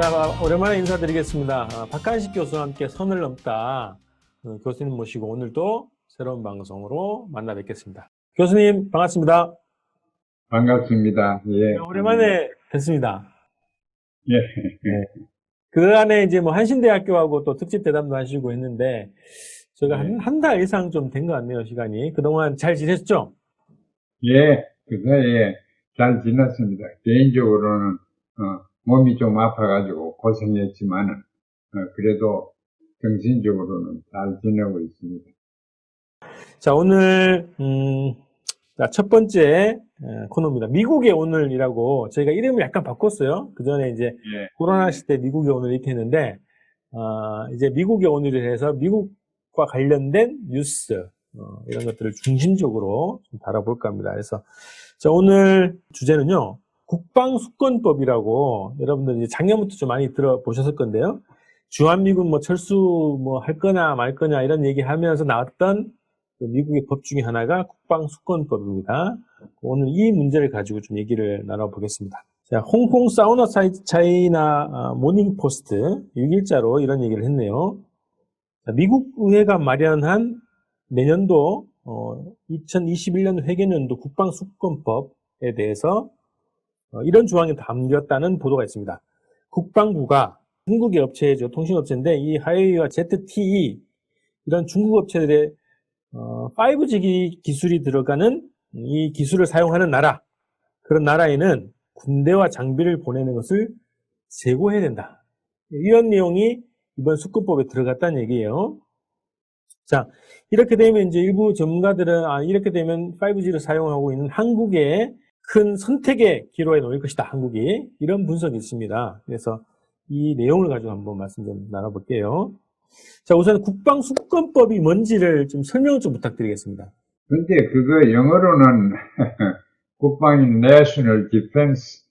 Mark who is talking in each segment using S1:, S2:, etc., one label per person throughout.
S1: 자, 오랜만에 인사드리겠습니다. 아, 박한식 교수와 함께 선을 넘다 어, 교수님 모시고 오늘도 새로운 방송으로 만나 뵙겠습니다. 교수님 반갑습니다.
S2: 반갑습니다. 예.
S1: 오랜만에 뵙습니다.
S2: 예.
S1: 그 안에 이제 뭐 한신대학교하고 또 특집 대담도 하시고 했는데 저희가
S2: 네.
S1: 한한달 이상 좀 된 것 같네요, 시간이. 그동안 잘 지냈죠?
S2: 예. 그 사이에 잘 지냈습니다. 개인적으로는, 어, 몸이 좀 아파가지고 고생했지만은, 어, 그래도 정신적으로는 잘 지내고 있습니다.
S1: 자, 오늘 음, 자, 첫 번째 에, 코너입니다. 미국의 오늘이라고 저희가 이름을 약간 바꿨어요. 그 전에 이제
S2: 예.
S1: 코로나 시대 미국의 오늘 이렇게 했는데 아, 이제 미국의 오늘을 해서 미국과 관련된 뉴스 어, 이런 것들을 중심적으로 좀 다뤄볼까 합니다. 그래서 자, 오늘 주제는요. 국방수권법이라고 여러분들 이제 작년부터 좀 많이 들어보셨을 건데요. 주한미군 뭐 철수 뭐 할 거냐 말 거냐 이런 얘기 하면서 나왔던 그 미국의 법 중에 하나가 국방수권법입니다. 오늘 이 문제를 가지고 좀 얘기를 나눠보겠습니다. 자, 홍콩 사우나 사이- 차이나 아, 모닝 포스트 6일자로 이런 얘기를 했네요. 자, 미국 의회가 마련한 내년도 2021년 회계년도 국방수권법에 대해서 어, 이런 조항이 담겼다는 보도가 있습니다. 국방부가 중국의 업체죠, 통신업체인데 이 하웨이와 ZTE 이런 중국 업체들의 어, 5G 기- 기술이 들어가는 이 기술을 사용하는 나라 그런 나라에는 군대와 장비를 보내는 것을 제고해야 된다. 이런 내용이 이번 수급법에 들어갔다는 얘기예요. 자, 이렇게 되면 이제 일부 전문가들은 아, 이렇게 되면 5G를 사용하고 있는 한국의 큰 선택의 기로에 놓일 것이다. 한국이 이런 분석이 있습니다. 그래서 이 내용을 가지고 한번 말씀 좀 나눠볼게요. 자, 우선 국방수권법이 뭔지를 좀 설명을 좀 부탁드리겠습니다.
S2: 근데 그거 영어로는 국방의 National Defense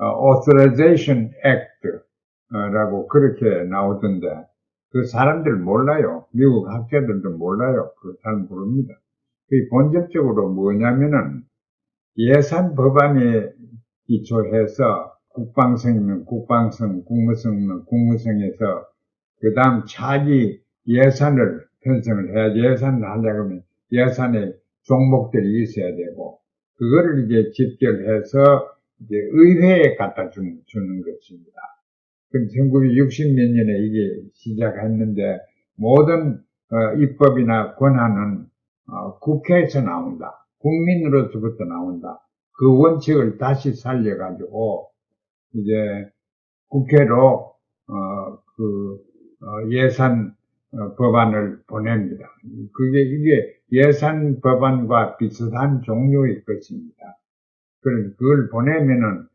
S2: Authorization Act 라고 그렇게 나오던데 그 사람들 몰라요. 미국 학자들도 몰라요. 그잘 모릅니다. 그 본질적으로 뭐냐면은 예산 법안에 기초해서 국방성이면 국방성, 국무성이면 국무성에서 그 다음 차기 예산을 편성을 해야 예산을 하려고 하면 예산에 종목들이 있어야 되고 그거를 이제 집결해서 이제 의회에 갖다 주, 주는 것입니다. 그럼 1960몇 년에 이게 시작했는데 모든 어, 입법이나 권한은 어, 국회에서 나온다. 국민으로서부터 나온다. 그 원칙을 다시 살려가지고 이제 국회로 어, 그 어, 예산 어, 법안을 보냅니다. 그게 이게 예산 법안과 비슷한 종류의 것입니다. 그럼 그걸 보내면은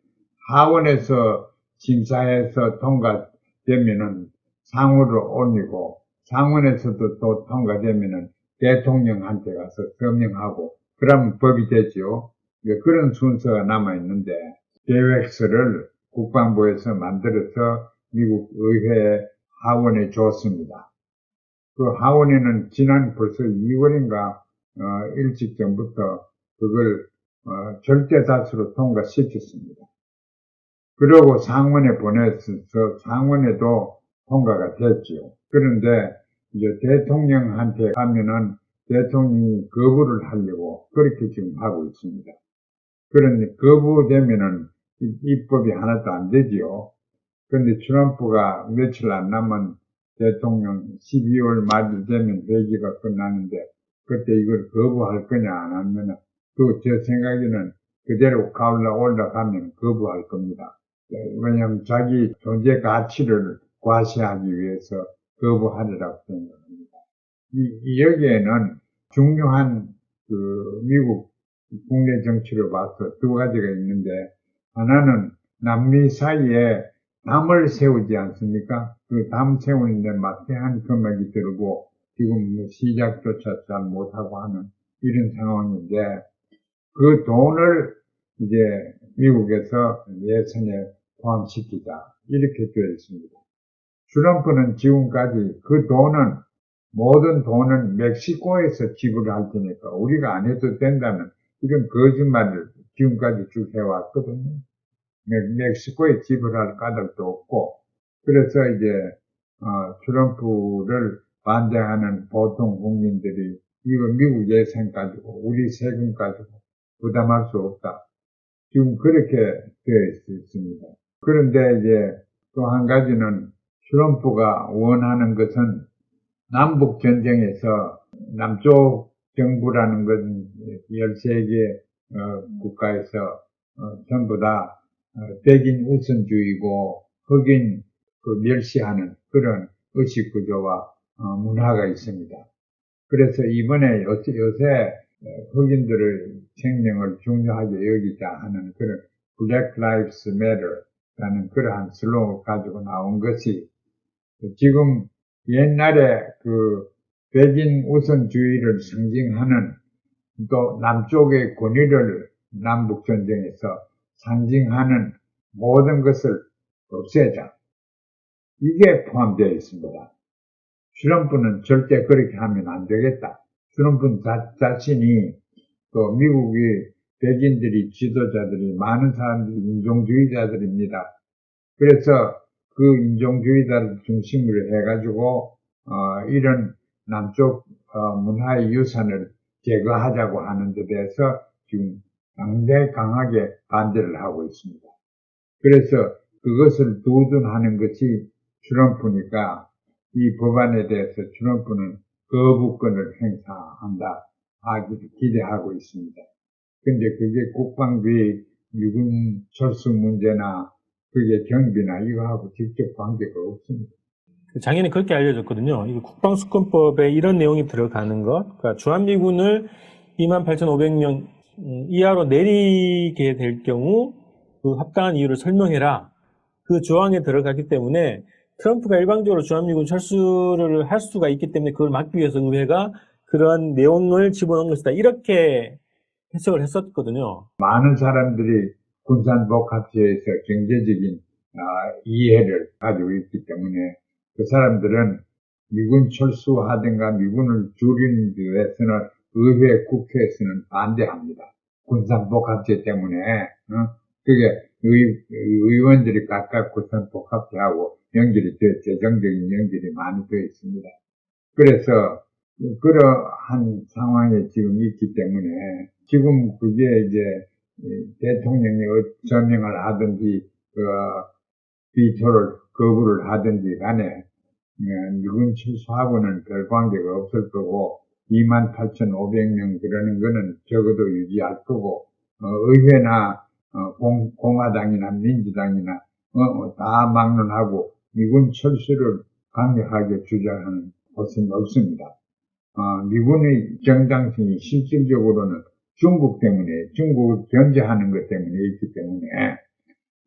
S2: 하원에서 심사해서 통과되면은 상으로 올리고 상원에서도 또 통과되면은 대통령한테 가서 서명하고 그러면 법이 되죠. 예, 그런 순서가 남아 있는데 계획서를 국방부에서 만들어서 미국 의회 하원에 줬습니다. 그 하원에는 지난 벌써 2월인가 어, 일찍 전부터 그걸 어, 절대 다수로 통과시켰습니다. 그리고 상원에 보내서 상원에도 통과가 됐지요. 그런데 이제 대통령한테 가면은 대통령이 거부를 하려고 그렇게 지금 하고 있습니다. 그런데 거부되면은 이- 입법이 하나도 안 되지요. 그런데 트럼프가 며칠 안 남은 대통령 12월 말이 되면 회기가 끝나는데 그때 이걸 거부할 거냐 안 하면 그제 생각에는 그대로 가올라 올라가면 거부할 겁니다. 왜냐하면 자기 존재 가치를 과시하기 위해서 거부하리라고 생각합니다. 여기에는 중요한 그 미국 국내 정치를 봐서 두 가지가 있는데 하나는 남미 사이에 담을 세우지 않습니까? 그 담 세우는데 막대한 금액이 들고 지금 뭐 시작조차 잘 못하고 하는 이런 상황인데 그 돈을 이제 미국에서 예산에 포함시키자 이렇게 되어 있습니다. 트럼프는 지금까지 그 돈은 모든 돈은 멕시코에서 지불할 테니까 우리가 안 해도 된다는 이런 거짓말을 지금까지 쭉 해왔거든요. 멕- 멕시코에 지불할 까닭도 없고 그래서 이제 어, 트럼프를 반대하는 보통 국민들이 이거 미국 예산 가지고 우리 세금 가지고 부담할 수 없다. 지금 그렇게 되어 있습니다. 그런데 이제 또 한 가지는 트럼프가 원하는 것은 남북 전쟁에서 남쪽 정부라는 건 13개 어, 국가에서 어, 전부 다 어, 백인 우선주의고 흑인 그 멸시하는 그런 의식 구조와 어, 문화가 있습니다. 그래서 이번에 요새, 흑인들의 생명을 중요하게 여기자 하는 그런 Black Lives Matter라는 그러한 슬로건을 가지고 나온 것이 지금 옛날에 그 백인 우선주의를 상징하는 또 남쪽의 권위를 남북 전쟁에서 상징하는 모든 것을 없애자. 이게 포함되어 있습니다. 트럼프는 절대 그렇게 하면 안 되겠다. 트럼프는 자, 자신이 또 미국이 백인들이 지도자들이 많은 사람들이 인종주의자들입니다. 그래서 그 인종주의자를 중심으로 해가지고 어, 이런 남쪽 어, 문화의 유산을 제거하자고 하는 데 대해서 지금 상당히 강하게 반대를 하고 있습니다. 그래서 그것을 두둔하는 것이 트럼프니까 이 법안에 대해서 트럼프는 거부권을 행사한다 하기를 기대하고 있습니다. 근데 그게 국방비 미군 철수 문제나 그게 경비나 이거하고 직접 관계가 없습니다.
S1: 작년에 그렇게 알려졌거든요. 이게 국방수권법에 이런 내용이 들어가는 것, 그러니까 주한미군을 28,500명 음, 이하로 내리게 될 경우 그 합당한 이유를 설명해라. 그 조항에 들어가기 때문에 트럼프가 일방적으로 주한미군 철수를 할 수가 있기 때문에 그걸 막기 위해서 의회가 그런 내용을 집어넣은 것이다. 이렇게 해석을 했었거든요.
S2: 많은 사람들이 군산복합체에서 경제적인 아, 이해를 가지고 있기 때문에 그 사람들은 미군 철수하든가 미군을 줄이는 데 위해서는 의회 국회에서는 반대합니다. 군산복합체 때문에 어? 그게 의, 의원들이 각각 군산복합체하고 연결이 돼 재정적인 연결이 많이 되어 있습니다. 그래서 그러한 상황에 지금 있기 때문에 지금 그게 이제 대통령이 서명을 하든지 그 비토를 거부를 하든지 간에 미군 철수하고는 별 관계가 없을 거고 28,500명 그러는 거는 적어도 유지할 거고 어, 의회나 어, 공, 공화당이나 민주당이나 어, 다 막론하고 미군 철수를 강력하게 주장하는 곳은 없습니다. 어, 미군의 정당성이 실질적으로는 중국 때문에, 중국을 견제하는 것 때문에 있기 때문에,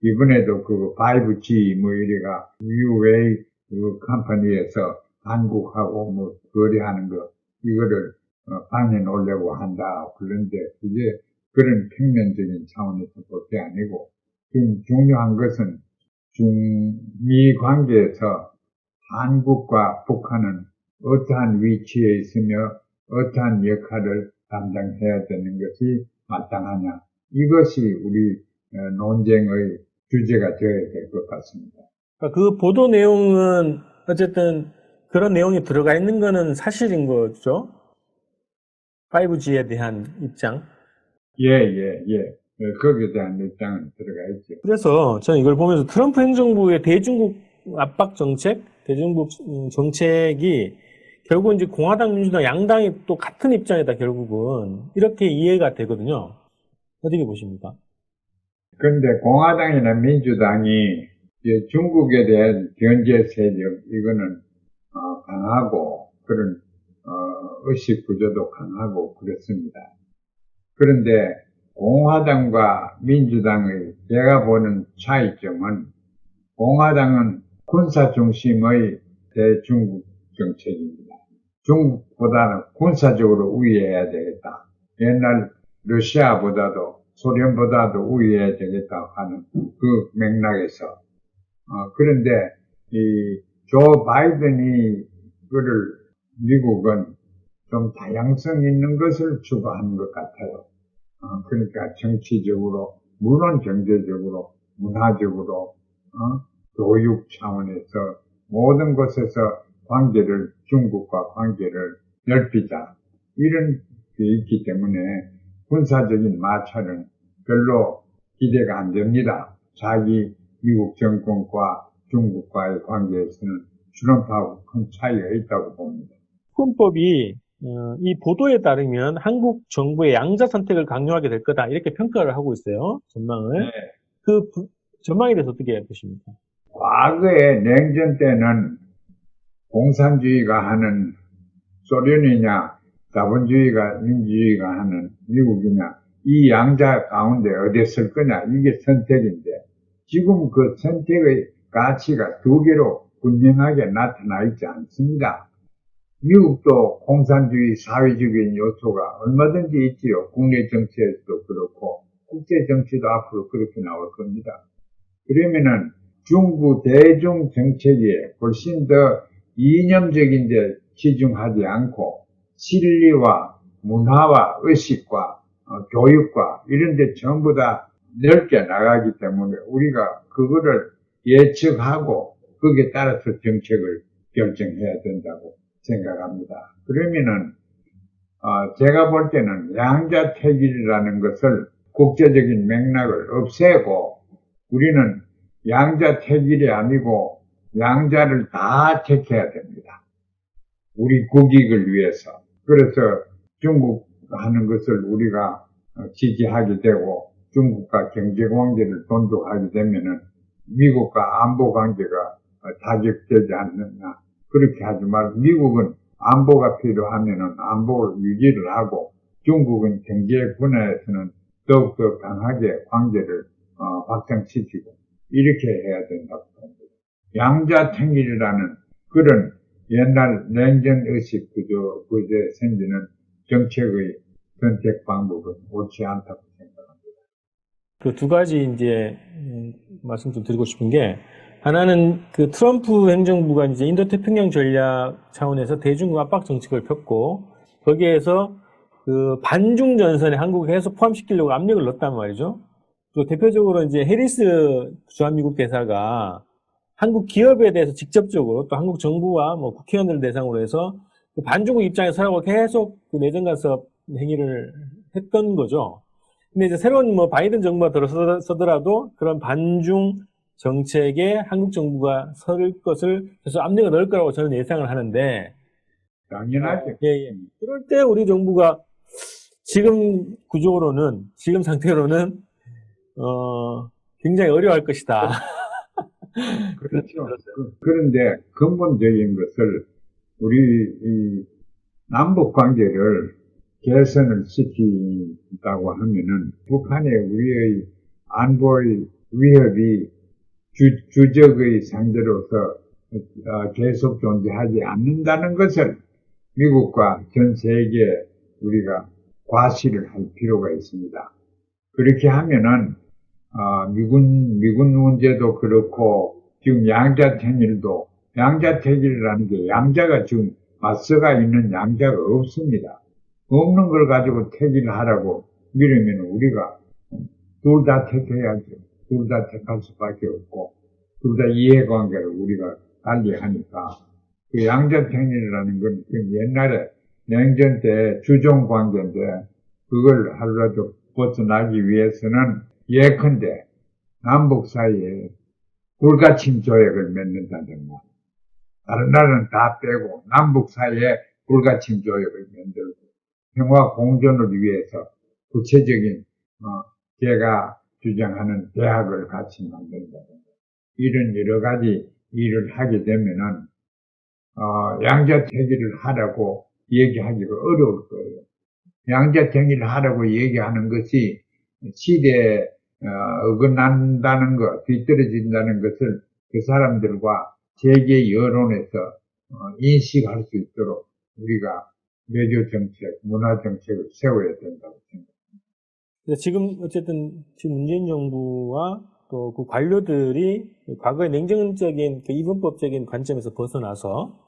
S2: 이번에도 그 5G 뭐 이래가 UA 그 컴퍼니에서 한국하고 뭐 거래하는 거, 이거를 어, 방해 놓으려고 한다. 그런데 그게 그런 평면적인 차원에서 볼게 아니고, 지금 중요한 것은 중미 관계에서 한국과 북한은 어떠한 위치에 있으며 어떠한 역할을 담당해야 되는 것이 마땅하냐. 이것이 우리 어, 논쟁의 주제가 되어야 될 것 같습니다.
S1: 그러니까 그 보도 내용은 어쨌든 그런 내용이 들어가 있는 거는 사실인 거죠. 5G에 대한 입장.
S2: 예, 예, 예. 어, 거기에 대한 입장은 들어가 있죠.
S1: 그래서 저는 이걸 보면서 트럼프 행정부의 대중국 압박 정책, 대중국 음, 정책이 결국 이제 공화당, 민주당 양당이 또 같은 입장이다 결국은 이렇게 이해가 되거든요. 어떻게 보십니까?
S2: 그런데 공화당이나 민주당이 중국에 대한 견제 세력 이거는 어, 강하고 그런 어, 의식 구조도 강하고 그렇습니다. 그런데 공화당과 민주당의 제가 보는 차이점은 공화당은 군사 중심의 대중국 정책입니다. 중국보다는 군사적으로 우위해야 되겠다. 옛날 러시아보다도 소련보다도 우위해야 되겠다 하는 그 맥락에서 어, 그런데 이 조 바이든이 그를 미국은 좀 다양성 있는 것을 추구하는 것 같아요. 어, 그러니까 정치적으로, 물론 경제적으로, 문화적으로, 어, 교육 차원에서 모든 곳에서 관계를 중국과 관계를 넓히자 이런 게 있기 때문에 군사적인 마찰은 별로 기대가 안 됩니다. 자기 미국 정권과 중국과의 관계에서는 트럼프하고 큰 차이가 있다고 봅니다.
S1: 특검법이 어, 이 보도에 따르면 한국 정부의 양자 선택을 강요하게 될 거다 이렇게 평가를 하고 있어요 전망을
S2: 네.
S1: 그 부- 전망에 대해서 어떻게 보십니까?
S2: 과거에 냉전 때는 공산주의가 하는 소련이냐 자본주의가 민주주의가 하는 미국이냐 이 양자 가운데 어디에 쓸 거냐 이게 선택인데 지금 그 선택의 가치가 두 개로 분명하게 나타나 있지 않습니다. 미국도 공산주의 사회적인 요소가 얼마든지 있지요. 국내 정치에서도 그렇고 국제 정치도 앞으로 그렇게 나올 겁니다. 그러면은 중국 대중 정책에 훨씬 더 이념적인 데 치중하지 않고 진리와 문화와 의식과 어, 교육과 이런 데 전부 다 넓게 나가기 때문에 우리가 그거를 예측하고 거기에 따라서 정책을 결정해야 된다고 생각합니다. 그러면은 어, 제가 볼 때는 양자택일이라는 것을 국제적인 맥락을 없애고 우리는 양자택일이 아니고 양자를 다 택해야 됩니다. 우리 국익을 위해서. 그래서 중국 하는 것을 우리가 어, 지지하게 되고 중국과 경제 관계를 존중하게 되면은 미국과 안보 관계가 어, 타격되지 않느냐. 그렇게 하지 말고 미국은 안보가 필요하면은 안보를 유지를 하고 중국은 경제 분야에서는 더욱더 강하게 관계를 어, 확장시키고 이렇게 해야 된다고 봅니다. 양자택일이라는 그런 옛날 냉전 의식 구조, 구조에 생기는 정책의 선택 방법은 옳지 않다고 생각합니다.
S1: 그 두 가지 이제 음, 말씀 좀 드리고 싶은 게 하나는 그 트럼프 행정부가 이제 인도 태평양 전략 차원에서 대중 압박 정책을 폈고 거기에서 그 반중 전선에 한국을 계속 포함시키려고 압력을 넣었단 말이죠. 또 대표적으로 이제 해리스 주한미국 대사가 한국 기업에 대해서 직접적으로 또 한국 정부와 뭐 국회의원들 대상으로 해서 그 반중국 입장에 서라고 계속 그 내정 간섭 행위를 했던 거죠. 근데 이제 새로운 뭐 바이든 정부가 들어서더라도 그런 반중 정책에 한국 정부가 설 것을 계속 압력을 넣을 거라고 저는 예상을 하는데
S2: 당연하죠.
S1: 예, 예. 그럴 때 우리 정부가 지금 구조로는 지금 상태로는 어 굉장히 어려워할 것이다.
S2: 그렇죠. 그- 그런데 근본적인 것을 우리 이 남북 관계를 개선을 시킨다고 하면은 북한에 우리의 안보의 위협이 주, 주적의 상대로서 어, 계속 존재하지 않는다는 것을 미국과 전 세계에 우리가 과시를 할 필요가 있습니다. 그렇게 하면은 어, 미군 미군 문제도 그렇고 지금 양자택일도 양자택일이라는 게 양자가 지금 맞서가 있는 양자가 없습니다. 없는 걸 가지고 택일을 하라고 이러면 우리가 둘 다 택해야죠. 둘 다 택할 수밖에 없고 둘 다 이해관계를 우리가 달리 하니까 그 양자택일이라는 건 그 옛날에 냉전 때 주종 관계인데 그걸 하루라도 벗어나기 위해서는 예컨대 남북 사이에 불가침 조약을 맺는다든가 다른 나라는 다 빼고 남북 사이에 불가침 조약을 만들고 평화 공존을 위해서 구체적인 어, 제가 주장하는 대학을 같이 만든다든가 이런 여러 가지 일을 하게 되면은 어, 양자택일을 하라고 얘기하기가 어려울 거예요. 양자택일을 하라고 얘기하는 것이 시대에 어, 어긋난다는 것, 뒤떨어진다는 것을 그 사람들과 세계 여론에서 어, 인식할 수 있도록 우리가 외교 정책, 문화 정책을 세워야 된다고 생각합니다.
S1: 그래서 지금 어쨌든 지금 문재인 정부와 또 그 관료들이 과거의 냉정적인 그 이분법적인 관점에서 벗어나서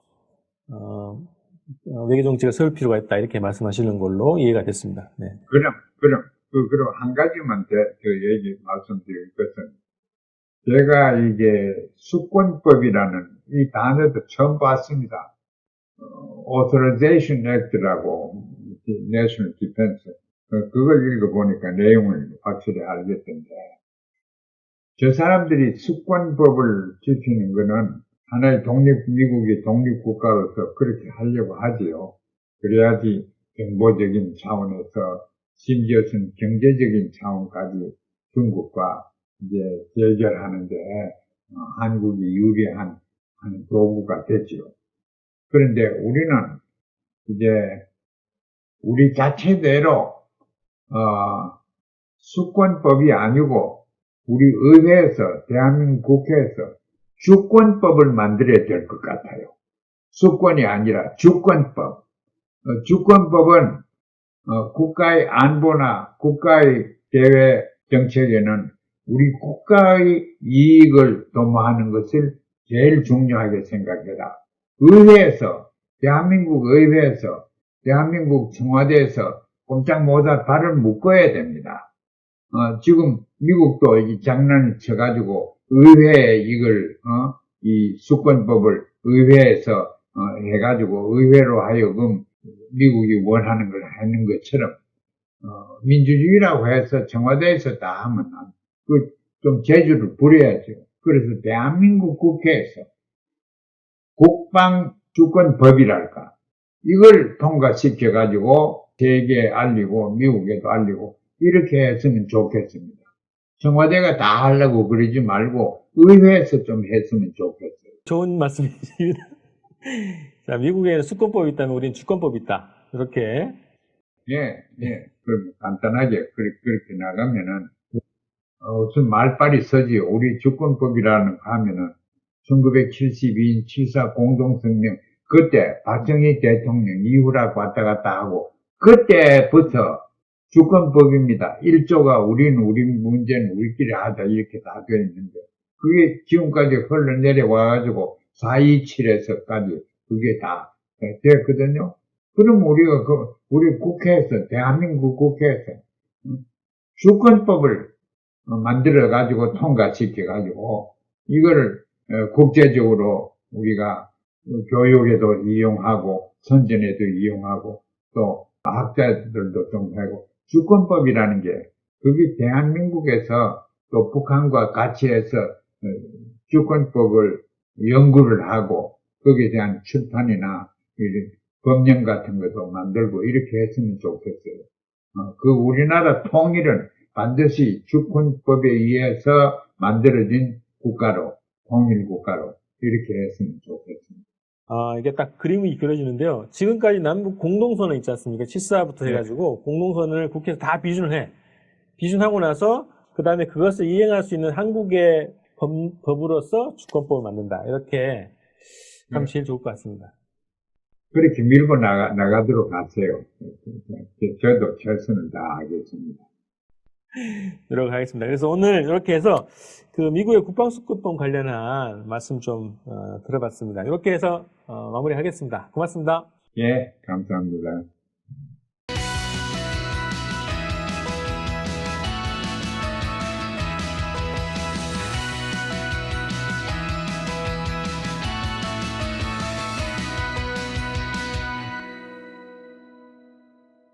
S1: 어, 어, 외교 정책을 세울 필요가 있다 이렇게 말씀하시는 걸로 이해가 됐습니다. 네.
S2: 그럼, 그럼, 그, 그럼 한 가지만 더, 더 얘기 말씀드릴 것은, 제가 이게 수권법이라는 이 단어도 처음 봤습니다. 어, Authorization Act라고 National Defense 어, 그걸 읽어보니까 내용을 확실히 알겠던데 저 사람들이 수권법을 지키는 거는 하나의 독립 미국이 독립국가로서 그렇게 하려고 하지요. 그래야지 정보적인 차원에서 심지어는 경제적인 차원까지 중국과 이제 대결하는데 어, 한국이 유리한 한 도구가 됐지요. 그런데 우리는 이제 우리 자체대로 어, 수권법이 아니고 우리 의회에서 대한민국 국회에서 주권법을 만들어야 될 것 같아요. 수권이 아니라 주권법. 어, 주권법은 어, 국가의 안보나 국가의 대외 정책에는 우리 국가의 이익을 도모하는 것을 제일 중요하게 생각해라. 의회에서, 대한민국 의회에서, 대한민국 청와대에서 꼼짝 못할 발을 묶어야 됩니다. 어, 지금 미국도 이 장난을 쳐가지고 의회에 이걸, 어, 이 수권법을 의회에서 어, 해가지고 의회로 하여금 미국이 원하는 걸 하는 것처럼 어, 민주주의라고 해서 청와대에서 다 하면 그좀 재주를 부려야죠. 그래서 대한민국 국회에서 국방 주권법이랄까 이걸 통과시켜 가지고 세계에 알리고 미국에도 알리고 이렇게 했으면 좋겠습니다. 청와대가 다 하려고 그러지 말고 의회에서 좀 했으면 좋겠어요.
S1: 좋은 말씀이십니다. 자, 미국에는 수권법이 있다면 우리는 주권법이 있다. 이렇게.
S2: 예, 예. 그럼 간단하게 그렇게, 그렇게 나가면은 어, 무슨 말빨이 서지 우리 주권법이라는 거 하면은 1972년 7.4 공동성명 그때 박정희 대통령 이후라고 왔다 갔다 하고 그때부터 주권법입니다. 1조가 우리는 우리 문제는 우리끼리 하자 이렇게 다 되어 있는데 그게 지금까지 흘러내려와가지고 427에서까지 그게 다 됐거든요. 그럼 우리가 그 우리 국회에서 대한민국 국회에서 음, 주권법을 어, 만들어 가지고 통과시켜 가지고 이거를 어, 국제적으로 우리가 교육에도 이용하고 선전에도 이용하고 또 학자들도 좀 하고 주권법이라는 게 그게 대한민국에서 또 북한과 같이 해서 어, 주권법을 연구를 하고 거기에 대한 출판이나 법령 같은 것도 만들고 이렇게 했으면 좋겠어요. 어, 그 우리나라 통일은 반드시 주권법에 의해서 만들어진 국가로, 통일 국가로 이렇게 했으면 좋겠습니다.
S1: 아, 이게 딱 그림이 그려지는데요. 지금까지 남북 공동선언 있지 않습니까? 7사부터
S2: 네.
S1: 해가지고 공동선언을 국회에서 다 비준을 해. 비준하고 나서 그 다음에 그것을 이행할 수 있는 한국의 법, 법으로서 주권법을 만든다. 이렇게 하면
S2: 네.
S1: 제일 좋을 것 같습니다.
S2: 그렇게 밀고 나가, 나가도록 하세요. 저도 최선을 다하겠습니다.
S1: 노력하겠습니다. 그래서 오늘 이렇게 해서 그 미국의 국방수급법 관련한 말씀 좀 어, 들어봤습니다. 이렇게 해서 어, 마무리하겠습니다. 고맙습니다.
S2: 예, 감사합니다.